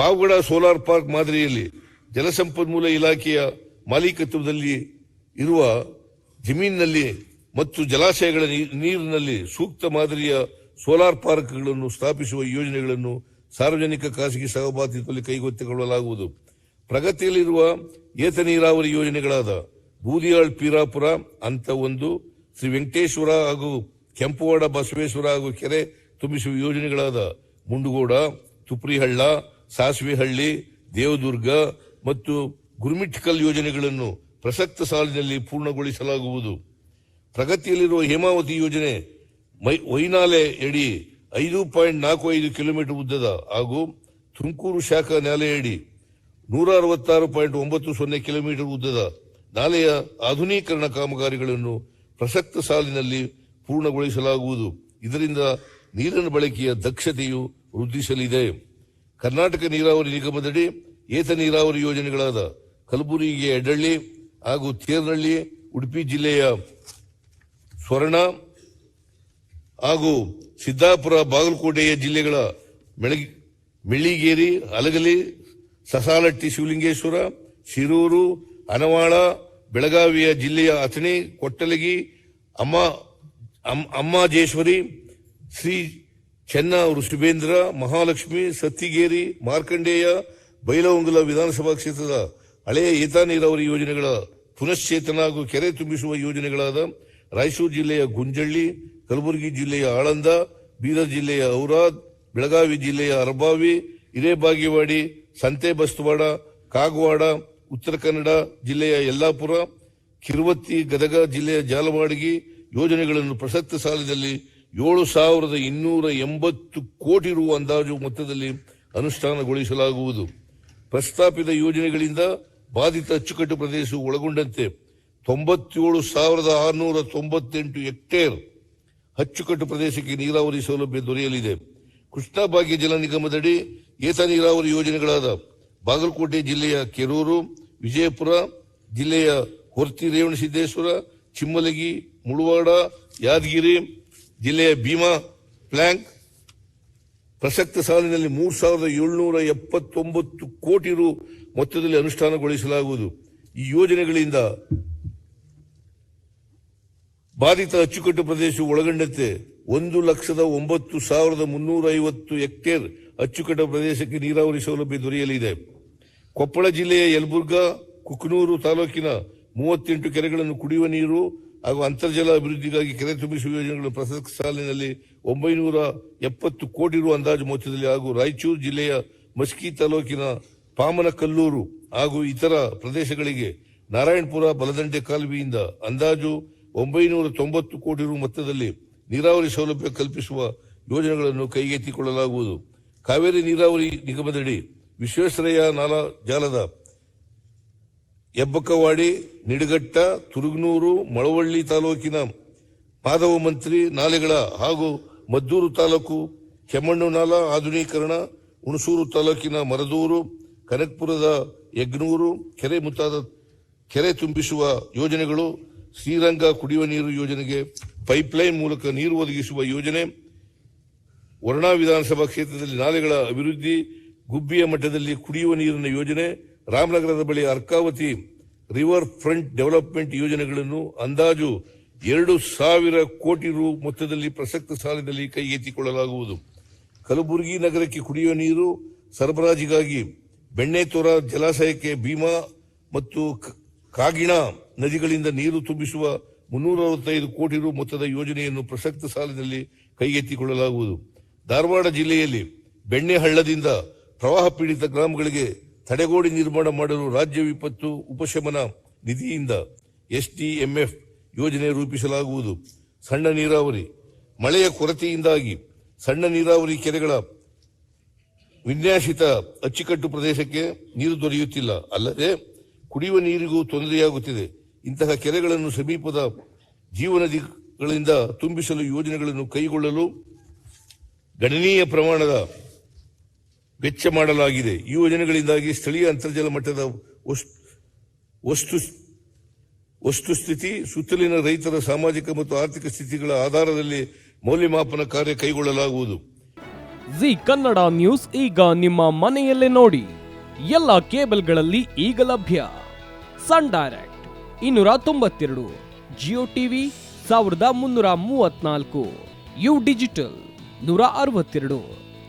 Pavagada solar park ಮಾದರಿಯಲ್ಲಿ ಜಲಸಂಪನ್ಮೂಲ ಇಲಾಖೆಯ ಮಾಲೀಕತ್ವದಲ್ಲಿ ಇರುವ ಜಮೀನಿನಲ್ಲಿ ಮತ್ತು ಜಲಾಶಯಗಳ ನೀರಿನಲ್ಲಿ ಸೂಕ್ತ ಮಾದರಿಯ ಸೋಲಾರ್ ಪಾರ್ಕ್ಗಳನ್ನು ಸ್ಥಾಪಿಸುವ ಯೋಜನೆಗಳನ್ನು ಸಾರ್ವಜನಿಕ ಖಾಸಗಿ ಸಹಭಾಗಿತ್ವದಲ್ಲಿ ಕೈಗೊತ್ತಿಕೊಳ್ಳಲಾಗುವುದು. ಪ್ರಗತಿಯಲ್ಲಿರುವ ಏತ ನೀರಾವರಿ ಯೋಜನೆಗಳಾದ ಬೂದಿಯಾಳ್ ಪೀರಾಪುರ, ಅಂತ ಒಂದು, ಶ್ರೀ ವೆಂಕಟೇಶ್ವರ ಹಾಗೂ ಕೆಂಪುವಾಡ ಬಸವೇಶ್ವರ ಹಾಗೂ ಕೆರೆ ತುಂಬಿಸುವ ಯೋಜನೆಗಳಾದ ಮುಂಡುಗೋಡ, ತುಪ್ರಿಹಳ್ಳ ಸಾಸ್ವೆಹಳ್ಳಿ, ದೇವದುರ್ಗ ಮತ್ತು ಗುರುಮಿಟ್ಕಲ್ ಯೋಜನೆಗಳನ್ನು ಪ್ರಸಕ್ತ ಸಾಲಿನಲ್ಲಿ ಪೂರ್ಣಗೊಳಿಸಲಾಗುವುದು. ಪ್ರಗತಿಯಲ್ಲಿರುವ ಹೇಮಾವತಿ ಯೋಜನೆ ವೈನಾಲೆ ಎಡಿ ಐದು ಪಾಯಿಂಟ್ ನಾಲ್ಕು ಐದು ಕಿಲೋಮೀಟರ್ ಉದ್ದದ ಹಾಗೂ ತುಮಕೂರು ಶಾಖಾ ನಾಲೆಯಡಿ ನೂರ ಅರವತ್ತಾರು ಪಾಯಿಂಟ್ ಒಂಬತ್ತು ಸೊನ್ನೆ ಕಿಲೋಮೀಟರ್ ಉದ್ದದ ನಾಲೆಯ ಆಧುನೀಕರಣ ಕಾಮಗಾರಿಗಳನ್ನು ಪ್ರಸಕ್ತ ಸಾಲಿನಲ್ಲಿ ಪೂರ್ಣಗೊಳಿಸಲಾಗುವುದು. ಇದರಿಂದ ನೀರಿನ ಬಳಕೆಯ ದಕ್ಷತೆಯು ವೃದ್ಧಿಸಲಿದೆ. ಕರ್ನಾಟಕ ನೀರಾವರಿ ನಿಗಮದಡಿ ಏತ ನೀರಾವರಿ ಯೋಜನೆಗಳಾದ ಕಲಬುರಗಿ ಎಡಳ್ಳಿ ಹಾಗೂ ತೇರ್ನಳ್ಳಿ, ಉಡುಪಿ ಜಿಲ್ಲೆಯ ಸ್ವರ್ಣ ಹಾಗೂ ಸಿದ್ದಾಪುರ, ಬಾಗಲಕೋಟೆಯ ಜಿಲ್ಲೆಗಳ ಮೆಳಗಿ ಮೆಳ್ಳಿಗೇರಿ ಅಲಗಲಿ, ಸಸಾಲಟ್ಟಿ, ಶಿವಲಿಂಗೇಶ್ವರ, ಶಿರೂರು, ಅನವಾಳ, ಬೆಳಗಾವಿಯ ಜಿಲ್ಲೆಯ ಅಥಣಿ, ಕೊಟ್ಟಲಗಿ, ಅಮ್ಮ, ಅಮ್- ಅಮ್ಮಾಜೇಶ್ವರಿ, ಶ್ರೀ ಚೆನ್ನ ಋಷಭೇಂದ್ರ ಮಹಾಲಕ್ಷ್ಮಿ, ಸತ್ತಿಗೇರಿ, ಮಾರ್ಕಂಡೇಯ, ಬೈಲಹೊಂಗಲ ವಿಧಾನಸಭಾ ಕ್ಷೇತ್ರದ ಹಳೆಯ ಏತ ನೀರಾವರಿ ಯೋಜನೆಗಳ ಪುನಶ್ಚೇತನ ಹಾಗೂ ಕೆರೆ ತುಂಬಿಸುವ ಯೋಜನೆಗಳಾದ ರಾಯಚೂರು ಜಿಲ್ಲೆಯ ಗುಂಜಳ್ಳಿ, ಕಲಬುರಗಿ ಜಿಲ್ಲೆಯ ಆಳಂದ, ಬೀದರ್ ಜಿಲ್ಲೆಯ ಔರಾದ್, ಬೆಳಗಾವಿ ಜಿಲ್ಲೆಯ ಅರಬಾವಿ, ಹಿರೇಬಾಗೇವಾಡಿ ಸಂತೆ ಬಸ್ತವಾಡ ಕಾಗವಾಡ, ಉತ್ತರ ಕನ್ನಡ ಜಿಲ್ಲೆಯ ಯಲ್ಲಾಪುರ, ಕಿರುವತ್ತಿ, ಗದಗ ಜಿಲ್ಲೆಯ ಜಾಲವಾಡಗಿ ಯೋಜನೆಗಳನ್ನು ಪ್ರಸಕ್ತ ಸಾಲಿನಲ್ಲಿ ಏಳು ಸಾವಿರದ ಇನ್ನೂರ ಎಂಬತ್ತು ಕೋಟಿ ರು ಅಂದಾಜು ಮೊತ್ತದಲ್ಲಿ ಅನುಷ್ಠಾನಗೊಳಿಸಲಾಗುವುದು. ಪ್ರಸ್ತಾಪಿತ ಯೋಜನೆಗಳಿಂದ ಬಾಧಿತ ಅಚ್ಚುಕಟ್ಟು ಪ್ರದೇಶವು ಒಳಗೊಂಡಂತೆ ತೊಂಬತ್ತೇಳು ಸಾವಿರದ ಆರುನೂರ ತೊಂಬತ್ತೆಂಟು ಹೆಕ್ಟೇರ್ ಅಚ್ಚುಕಟ್ಟು ಪ್ರದೇಶಕ್ಕೆ ನೀರಾವರಿ ಸೌಲಭ್ಯ ದೊರೆಯಲಿದೆ. ಕೃಷ್ಣಾ ಭಾಗ್ಯ ಜಲ ನಿಗಮದಡಿ ಏತ ನೀರಾವರಿ ಯೋಜನೆಗಳಾದ ಬಾಗಲಕೋಟೆ ಜಿಲ್ಲೆಯ ಕೆರೂರು, ವಿಜಯಪುರ ಜಿಲ್ಲೆಯ ಹೊರ್ತಿ ರೇವಣಸಿದ್ದೇಶ್ವರ, ಚಿಮ್ಮಲಗಿ, ಮುಳವಾಡ, ಯಾದಗಿರಿ ಜಿಲ್ಲೆಯ ಭೀಮಾ ಪ್ಲಾಂಕ್ ಪ್ರಸಕ್ತ ಸಾಲಿನಲ್ಲಿ ಮೂರು ಸಾವಿರದ ಏಳ್ನೂರ ಎಪ್ಪತ್ತೊಂಬತ್ತು ಕೋಟಿ ರು ಮೊತ್ತದಲ್ಲಿ ಅನುಷ್ಠಾನಗೊಳಿಸಲಾಗುವುದು. ಈ ಯೋಜನೆಗಳಿಂದ ಬಾಧಿತ ಅಚ್ಚುಕಟ್ಟು ಪ್ರದೇಶವು ಒಳಗೊಂಡಂತೆ ಒಂದು ಲಕ್ಷದ ಒಂಬತ್ತು ಸಾವಿರದ ಮುನ್ನೂರ ಐವತ್ತು ಹೆಕ್ಟೇರ್ ಅಚ್ಚುಕಟ್ಟು ಪ್ರದೇಶಕ್ಕೆ ನೀರಾವರಿ ಸೌಲಭ್ಯ ದೊರೆಯಲಿದೆ. ಕೊಪ್ಪಳ ಜಿಲ್ಲೆಯ ಯಲಬುರ್ಗಾ, ಕುಕನೂರು ತಾಲೂಕಿನ ಮೂವತ್ತೆಂಟು ಕೆರೆಗಳನ್ನು ಕುಡಿಯುವ ನೀರು ಹಾಗೂ ಅಂತರ್ಜಲ ಅಭಿವೃದ್ಧಿಗಾಗಿ ಕೆರೆ ತುಂಬಿಸುವ ಯೋಜನೆಗಳು ಪ್ರಸಕ್ತ ಸಾಲಿನಲ್ಲಿ ಒಂಬೈನೂರ ಎಪ್ಪತ್ತು ಕೋಟಿ ರು ಅಂದಾಜು ಮೊತ್ತದಲ್ಲಿ ಹಾಗೂ ರಾಯಚೂರು ಜಿಲ್ಲೆಯ ಮಸ್ಕಿ ತಾಲೂಕಿನ ಪಾಮನಕಲ್ಲೂರು ಹಾಗೂ ಇತರ ಪ್ರದೇಶಗಳಿಗೆ ನಾರಾಯಣಪುರ ಬಲದಂಡೆ ಕಾಲುವೆಯಿಂದ ಅಂದಾಜು ಒಂಬೈನೂರ ತೊಂಬತ್ತು ಕೋಟಿ ರು ಮೊತ್ತದಲ್ಲಿ ನೀರಾವರಿ ಸೌಲಭ್ಯ ಕಲ್ಪಿಸುವ ಯೋಜನೆಗಳನ್ನು ಕೈಗೆತ್ತಿಕೊಳ್ಳಲಾಗುವುದು. ಕಾವೇರಿ ನೀರಾವರಿ ನಿಗಮದಡಿ ವಿಶ್ವೇಶ್ವರಯ್ಯ ನಾಲಾ ಜಾಲದ ಹೆಬ್ಬಕ್ಕವಾಡಿ ನಿಡಘಟ್ಟ ತುರುಗನೂರು, ಮಳವಳ್ಳಿ ತಾಲೂಕಿನ ಮಾಧವ ಮಂತ್ರಿ ನಾಲೆಗಳ ಹಾಗೂ ಮದ್ದೂರು ತಾಲೂಕು, ಕೆಮ್ಮಣ್ಣು ನಾಲ ಆಧುನೀಕರಣ, ಹುಣಸೂರು ತಾಲೂಕಿನ ಮರದೂರು, ಕನಕ್ಪುರದ ಯಗ್ನೂರು, ಕೆರೆ ಮುಂತಾದ ಕೆರೆ ತುಂಬಿಸುವ ಯೋಜನೆಗಳು, ಶ್ರೀರಂಗ ಕುಡಿಯುವ ನೀರು ಯೋಜನೆಗೆ ಪೈಪ್ಲೈನ್ ಮೂಲಕ ನೀರು ಒದಗಿಸುವ ಯೋಜನೆ, ವರ್ಣಾ ವಿಧಾನಸಭಾ ಕ್ಷೇತ್ರದಲ್ಲಿ ನಾಲೆಗಳ ಅಭಿವೃದ್ಧಿ, ಗುಬ್ಬಿಯ ಮಟ್ಟದಲ್ಲಿ ಕುಡಿಯುವ ನೀರಿನ ಯೋಜನೆ ರಾಮನಗರದ ಬಳಿ ಅರ್ಕಾವತಿ ರಿವರ್ ಫ್ರಂಟ್ ಡೆವಲಪ್ಮೆಂಟ್ ಯೋಜನೆಗಳನ್ನು ಅಂದಾಜು ಎರಡು ಸಾವಿರ ಕೋಟಿ ರು ಮೊತ್ತದಲ್ಲಿ ಪ್ರಸಕ್ತ ಸಾಲಿನಲ್ಲಿ ಕೈಗೆತ್ತಿಕೊಳ್ಳಲಾಗುವುದು ಕಲಬುರಗಿ ನಗರಕ್ಕೆ ಕುಡಿಯುವ ನೀರು, ಸರಬರಾಜಿಗಾಗಿ ಬೆಣ್ಣೆತೋರ ಜಲಾಶಯಕ್ಕೆ ಭೀಮಾ ಮತ್ತು ಕಾಗಿಣ ನದಿಗಳಿಂದ ನೀರು ತುಂಬಿಸುವ ಮುನ್ನೂರ ಅರವತ್ತೈದು ಕೋಟಿ ರು ಮೊತ್ತದ ಯೋಜನೆಯನ್ನು ಪ್ರಸಕ್ತ ಸಾಲಿನಲ್ಲಿ ಕೈಗೆತ್ತಿಕೊಳ್ಳಲಾಗುವುದು ಧಾರವಾಡ ಜಿಲ್ಲೆಯಲ್ಲಿ ಬೆಣ್ಣೆ ಹಳ್ಳದಿಂದ ಪ್ರವಾಹ ಪೀಡಿತ ಗ್ರಾಮಗಳಿಗೆ ತಡೆಗೋಡೆ ನಿರ್ಮಾಣ ಮಾಡಲು ರಾಜ್ಯ ವಿಪತ್ತು ಉಪಶಮನ ನಿಧಿಯಿಂದ ಎಸ್ಡಿಎಂಎಫ್ ಯೋಜನೆ ರೂಪಿಸಲಾಗುವುದು. ಸಣ್ಣ ನೀರಾವರಿ. ಮಳೆಯ ಕೊರತೆಯಿಂದಾಗಿ ಸಣ್ಣ ನೀರಾವರಿ ಕೆರೆಗಳ ವಿನ್ಯಾಸಿತ ಅಚ್ಚುಕಟ್ಟು ಪ್ರದೇಶಕ್ಕೆ ನೀರು ದೊರೆಯುತ್ತಿಲ್ಲ. ಅಲ್ಲದೆ ಕುಡಿಯುವ ನೀರಿಗೂ ತೊಂದರೆಯಾಗುತ್ತಿದೆ. ಇಂತಹ ಕೆರೆಗಳನ್ನು ಸಮೀಪದ ಜೀವನದಿಗಳಿಂದ ತುಂಬಿಸಲು ಯೋಜನೆಗಳನ್ನು ಕೈಗೊಳ್ಳಲು ಗಣನೀಯ ಪ್ರಮಾಣದ ವೆಚ್ಚ ಮಾಡಲಾಗಿದೆ. ಈ ಯೋಜನೆಗಳಿಂದಾಗಿ ಸ್ಥಳೀಯ ಅಂತರ್ಜಲ ಮಟ್ಟದ ವಸ್- ವಸ್ತು, ವಸ್ತುಸ್ಥಿತಿ, ಸುತ್ತಲಿನ ರೈತರ ಸಾಮಾಜಿಕ ಮತ್ತು ಆರ್ಥಿಕ ಸ್ಥಿತಿಗಳ ಆಧಾರದಲ್ಲಿ ಮೌಲ್ಯಮಾಪನ ಕಾರ್ಯ ಕೈಗೊಳ್ಳಲಾಗುವುದು. ಜಿ ಕನ್ನಡ ನ್ಯೂಸ್ ಈಗ ನಿಮ್ಮ ಮನೆಯಲ್ಲೇ ನೋಡಿ. ಎಲ್ಲ ಕೇಬಲ್ಗಳಲ್ಲಿ ಈಗ ಲಭ್ಯ. ಸನ್ ಡೈರೆಕ್ಟ್ ಇನ್ನೂರ ತೊಂಬತ್ತೆರಡು, ಜಿಯೋ ಟಿವಿ ಸಾವಿರದ ಮುನ್ನೂರ ಮೂವತ್ನಾಲ್ಕು ಯು ಡಿಜಿಟಲ್ ನೂರ ಅರವತ್ತೆರಡು.